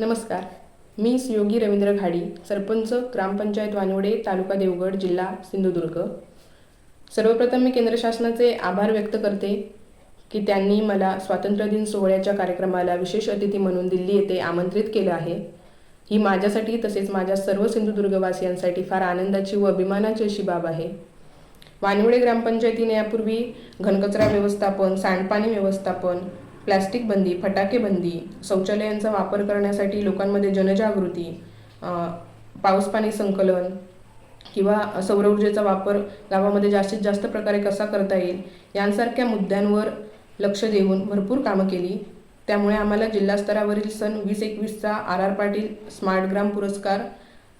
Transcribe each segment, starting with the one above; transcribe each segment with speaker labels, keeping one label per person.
Speaker 1: नमस्कार. मी योगी रवींद्र घाडी सरपंच ग्रामपंचायत वानवडे तालुका देवगड जिल्हा सिंधुदुर्ग. सर्वप्रथम मी केंद्र शासनाचे आभार व्यक्त करते की त्यांनी मला स्वातंत्र्यदिन सोहळ्याच्या कार्यक्रमाला विशेष अतिथी म्हणून दिल्ली येथे आमंत्रित केलं आहे. ही माझ्यासाठी तसेच माझ्या सर्व सिंधुदुर्गवासियांसाठी फार आनंदाची व अभिमानाची अशी बाब आहे. वानवडे ग्रामपंचायतीने यापूर्वी घनकचरा व्यवस्थापन सांडपाणी व्यवस्थापन प्लॅस्टिक बंदी फटाके बंदी शौचालयांचा वापर करण्यासाठी लोकांमध्ये जनजागृती पाऊस पाणी संकलन किंवा सौर ऊर्जेचा वापर गावामध्ये जास्तीत जास्त प्रकारे कसा करता येईल यांसारख्या मुद्द्यांवर लक्ष देऊन भरपूर कामं केली. त्यामुळे आम्हाला जिल्हास्तरावरील सन वीस एकवीसचा आर आर पाटील स्मार्ट ग्राम पुरस्कार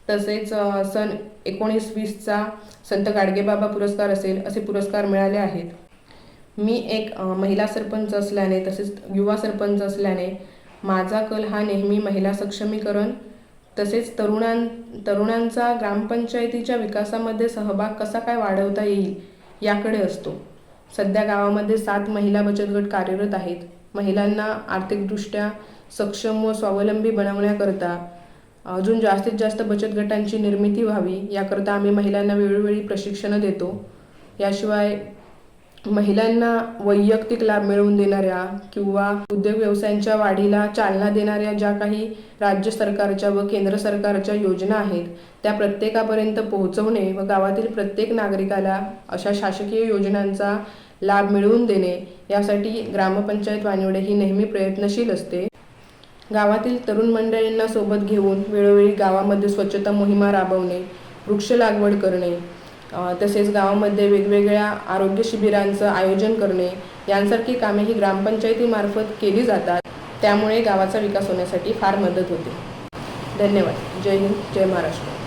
Speaker 1: तसेच सन एकोणीस वीसचा संत गाडगेबाबा पुरस्कार असेल असे पुरस्कार मिळाले आहेत. मी एक महिला सरपंच असल्याने तसेच युवा सरपंच असल्याने माझा कल हा नेहमी महिला सक्षमीकरण तसेच तरुणां तरुणांचा ग्रामपंचायतीच्या विकासामध्ये सहभाग कसा काय वाढवता येईल याकडे असतो. सध्या गावामध्ये सात महिला बचत गट कार्यरत आहेत. महिलांना आर्थिकदृष्ट्या सक्षम व स्वावलंबी बनवण्याकरता अजून जास्तीत जास्त बचत गटांची निर्मिती व्हावी याकरता आम्ही महिलांना वेळोवेळी प्रशिक्षणं देतो. याशिवाय महिलांना वैयक्तिक लाभ मिळवून देणाऱ्या किंवा उद्योग व्यवसायांच्या वाढीला चालना देणाऱ्या ज्या काही राज्य सरकारच्या व केंद्र सरकारच्या योजना आहेत त्या प्रत्येकापर्यंत पोहोचवणे व गावातील प्रत्येक नागरिकाला अशा शासकीय योजनांचा लाभ मिळवून देणे यासाठी ग्रामपंचायत वानिवडे ही नेहमी प्रयत्नशील असते. गावातील तरुण मंडळींना सोबत घेऊन वेळोवेळी गावामध्ये स्वच्छता मोहिमा राबवणे वृक्ष लागवड करणे तसेच गावामध्ये वेगवेगळ्या आरोग्य शिबिरांचं आयोजन करणे यांसारखी कामे ही ग्रामपंचायतीमार्फत केली जातात. त्यामुळे गावाचा विकास होण्यासाठी फार मदत होते. धन्यवाद. जय हिंद जय महाराष्ट्र.